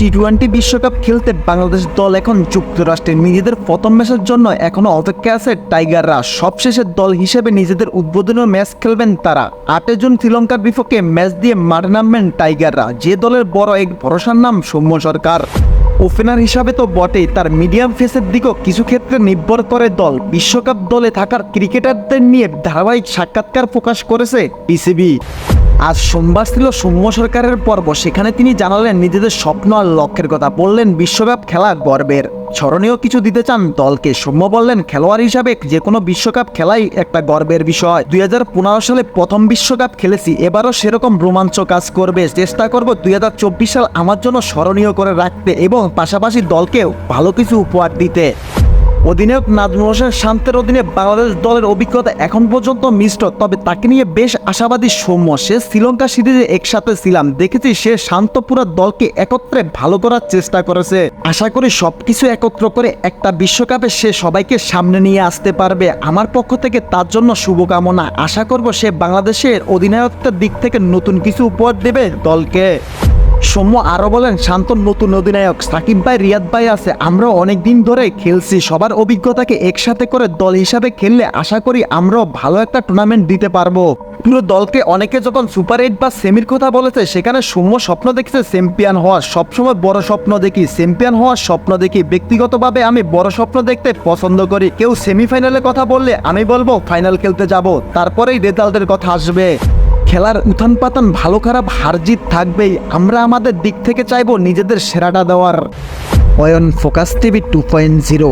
T twenty বিশ্বকাপ খেলতে বাংলাদেশ দল এখন যুক্তরাষ্ট্রে নিজেদের প্রথম ম্যাচের জন্য এখনও অপেক্ষা আছে টাইগাররা। সবশেষের দল হিসেবে নিজেদের উদ্বোধনীয় ম্যাচ খেলবেন তারা। আটে জুন শ্রীলঙ্কার বিপক্ষে ম্যাচ দিয়ে মাঠে নামবেন টাইগাররা। যে দলের বড় এক ভরসার নাম সৌম্য সরকার। ওপেনার হিসাবে তো বটেই, তার মিডিয়াম ফেসের দিকেও কিছু ক্ষেত্রে নির্ভর করে দল। বিশ্বকাপ দলে থাকার ক্রিকেটারদের নিয়ে ধারাবাহিক সাক্ষাৎকার প্রকাশ করেছে পিসিবি আজ সোমবার ছিল সৌম্য সরকারের পর্ব। সেখানে তিনি জানালেন, নিজেদের স্বপ্ন আর লক্ষ্যের কথা বললেন বিশ্বকাপ খেলা গর্বের। স্মরণীয় কিছু দিতে চান দলকে। সৌম্য বললেন, খেলোয়াড় হিসাবে যে কোনো বিশ্বকাপ খেলাই একটা গর্বের বিষয়। দুই হাজার পনেরো সালে প্রথম বিশ্বকাপ খেলেছি, এবারও সেরকম রোমাঞ্চ কাজ করবে। চেষ্টা করব দুই হাজার চব্বিশ সাল আমার জন্য স্মরণীয় করে রাখতে এবং পাশাপাশি দলকেও ভালো কিছু উপহার দিতে। অধিনায়ক নাজমুল হোসেন শান্তের অধীনে বাংলাদেশ দলের অভিজ্ঞতা এখন পর্যন্ত মিষ্ট, তবে তাকে নিয়ে বেশ আশাবাদী সৌম্য। সে শ্রীলঙ্কা সিরিজে একসাথে ছিলাম। দেখেছি সে শান্ত পুরো দলকে একত্রে ভালো করার চেষ্টা করেছে। আশা করি সবকিছু একত্র করে একটা বিশ্বকাপে সে সবাইকে সামনে নিয়ে আসতে পারবে। আমার পক্ষ থেকে তার জন্য শুভকামনা। আশা করব সে বাংলাদেশের অধিনায়কত্বের দিক থেকে নতুন কিছু উপহার দেবে দলকে। সৌম্য আরও বলেন, শান্ত নতুন অধিনায়ক। সাকিব ভাই, রিয়াদ ভাই আছে। আমরা অনেক দিন ধরে খেলছি। সবার অভিজ্ঞতাকে একসাথে করে দল হিসাবে খেললে আশা করি আমরাও ভালো একটা টুর্নামেন্ট দিতে পারব। পুরো দলকে অনেকে যখন সুপার এইট বা সেমির কথা বলেছে, সেখানে সৌম্য স্বপ্ন দেখেছে চ্যাম্পিয়ন হওয়ার। সবসময় বড় স্বপ্ন দেখি। চ্যাম্পিয়ন হওয়ার স্বপ্ন দেখি। ব্যক্তিগতভাবে আমি বড় স্বপ্ন দেখতে পছন্দ করি। কেউ সেমিফাইনালের কথা বললে আমি বলব ফাইনাল খেলতে যাব। তারপরেই রেজাল্টের কথা আসবে। খেলার উত্থান পাতান ভালো খারাপ হারজিত থাকবেই। আমরা আমাদের দিক থেকে চাইব নিজেদের সেরাটা দেওয়ার। Ayan focus TV two point zero.